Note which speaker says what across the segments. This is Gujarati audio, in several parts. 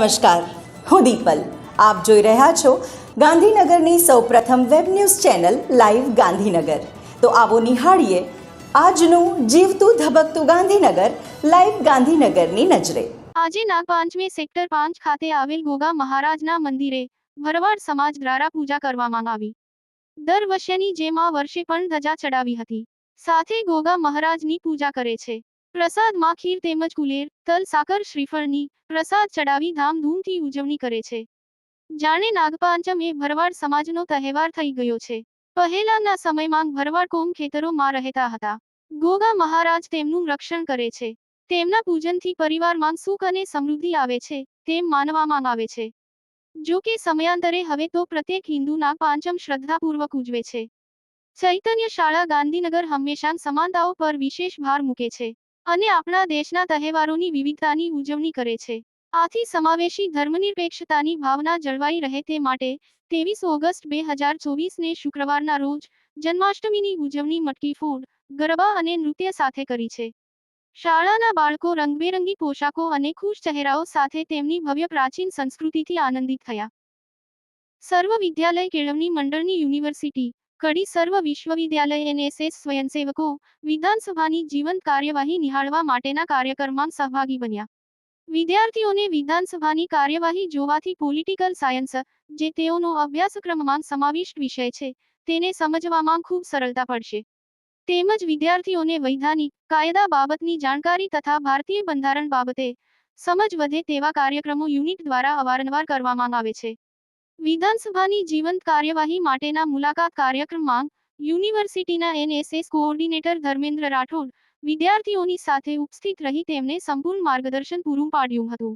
Speaker 1: નમસ્કાર, હું દીપલ. આપ જોઈ રહ્યા છો ગાંધીનગરની સૌપ્રથમ web news channel live Gandhinagar. તો આવો નિહાળીએ આજનું જીવતું ધબકતું ગાંધીનગર, લાઈવ ગાંધીનગરની નજરે.
Speaker 2: આજે નાગપાંચમી સેક્ટર પાંચ ખાતે આવેલ ગોગા મહારાજના મંદિરે ભરવાડ સમાજ દ્વારા પૂજા કરવામાં આવી. દર વર્ષેની જેમ આ વર્ષે પણ ધજા ચડાવી હતી. સાથે ગોગા મહારાજની પૂજા કરે છે. પ્રસાદમાં ખીર તેમજ કુલેર, તલ, સાકર, શ્રીફળની પ્રસાદ ચડાવી ધામધૂમથી ઉજવણી કરે છે. જાણે નાગપાંચમ એ ભરવાડ સમાજનો તહેવાર થઈ ગયો છે. પહેલાના સમયમાં ભરવાડ કોમ ખેતરોમાં રહેતા હતા. ગોગા મહારાજ તેમનું રક્ષણ કરે છે. તેમના પૂજનથી પરિવારમાં સુખ અને સમૃદ્ધિ આવે છે, તેમ માનવામાં આવે છે. જો કે સમયાંતરે હવે તો પ્રત્યેક હિન્દુ નાગપાંચમ શ્રદ્ધાપૂર્વક ઉજવે છે. ચૈતન્ય શાળા ગાંધીનગર હંમેશા સમાનતાઓ પર વિશેષ ભાર મૂકે છે. અને આપણા દેશના તહેવારોની વિવિધતાની ઉજવણી કરે છે. આથી સમાવેશી ધર્મનિરપેક્ષતાની ભાવના જળવાઈ રહે તે માટે ત્રેવીસ ઓગસ્ટ બે હજાર ચોવીસને શુક્રવારના રોજ જન્માષ્ટમીની ઉજવણી મટકી ફૂડ, ગરબા અને નૃત્ય સાથે કરી છે. શાળાના બાળકો રંગબેરંગી પોશાકો અને ખુશ ચહેરાઓ સાથે તેમની ભવ્ય પ્રાચીન સંસ્કૃતિથી આનંદિત થયા. સર્વ વિદ્યાલય કેળવણી મંડળની યુનિવર્સિટી કડી સર્વ વિશ્વવિદ્યાલય એનએસએસ સ્વયંસેવકો વિધાનસભાની જીવંત કાર્યવાહી નિહાળવા માટેના કાર્યક્રમમાં સહભાગી બન્યા. વિદ્યાર્થીઓને વિધાનસભાની કાર્યવાહી જોવાથી પોલિટિકલ સાયન્સ, જે તેઓનો અભ્યાસક્રમમાં સમાવિષ્ટ વિષય છે, તેને સમજવામાં ખૂબ સરળતા પડશે. તેમજ વિદ્યાર્થીઓને વૈધાનિક, કાયદા બાબતની જાણકારી તથા ભારતીય બંધારણ બાબતે સમજ વધે તેવા કાર્યક્રમો યુનિટ દ્વારા અવારનવાર કરવામાં આવે છે. વિધાનસભાની જીવંત કાર્યવાહી માટેના મુલાકાત કાર્યક્રમમાં યુનિવર્સિટીના એનએસએસ કોઓર્ડિનેટર ધર્મેન્દ્ર રાઠોડ વિદ્યાર્થીઓની સાથે ઉપસ્થિત રહી તેમને સંપૂર્ણ માર્ગદર્શન પૂરું પાડ્યું હતું.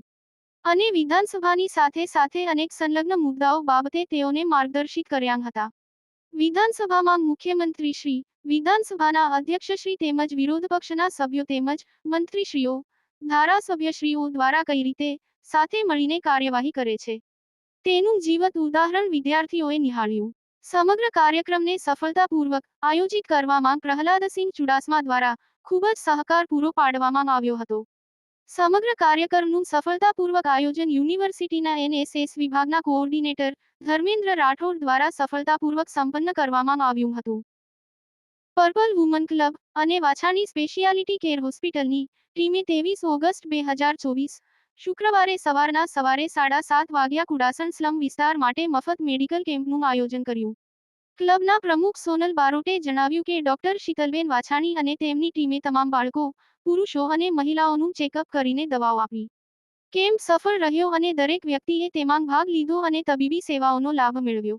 Speaker 2: અને વિધાનસભાની સાથે સાથે અનેક સંલગ્ન મુદ્દાઓ બાબતે તેઓને માર્ગદર્શિત કર્યા હતા. વિધાનસભામાં મુખ્યમંત્રી શ્રી, વિધાનસભાના અધ્યક્ષશ્રી તેમજ વિરોધ પક્ષના સભ્યો તેમજ મંત્રીશ્રીઓ, ધારાસભ્યશ્રીઓ દ્વારા કઈ રીતે સાથે મળીને કાર્યવાહી કરે છે. તેનું જીવત ઉદાહરણ વિદ્યાર્થીઓએ નિહાળ્યું. સમગ્ર કાર્યક્રમને સફળતાપૂર્વક આયોજિત કરવામાં પ્રહલાદસિંહ ચુડાસમા દ્વારા ખૂબ જ સહકાર પૂરો પાડવામાં આવ્યો હતો. સમગ્ર કાર્યક્રમનું સફળતાપૂર્વક આયોજન યુનિવર્સિટીના એનએસએસ વિભાગના કોઓર્ડિનેટર ધર્મેન્દ્ર રાઠોડ દ્વારા સફળતાપૂર્વક સંપન્ન કરવામાં આવ્યું હતું. પર્પલ વુમન ક્લબ અને વાછાની સ્પેશિયાલિટી કેર હોસ્પિટલની ટીમે ત્રેવીસ ઓગસ્ટ બે હજાર ચોવીસ શુક્રવારે સવારના સવારે સાડા સાત વાગ્યા કુડાસણ સ્લમ વિસ્તાર માટે મફત મેડિકલ કેમ્પનું આયોજન કર્યું. ક્લબના પ્રમુખ સોનલ બારોટે જણાવ્યું કે ડોક્ટર શીતલબેન વાછાણી અને તેમની ટીમે તમામ બાળકો, પુરુષો અને મહિલાઓનું ચેકઅપ કરીને દવાઓ આપી. કેમ્પ સફળ રહ્યો અને દરેક વ્યક્તિએ તેમાં ભાગ લીધો અને તબીબી સેવાઓનો લાભ મેળવ્યો.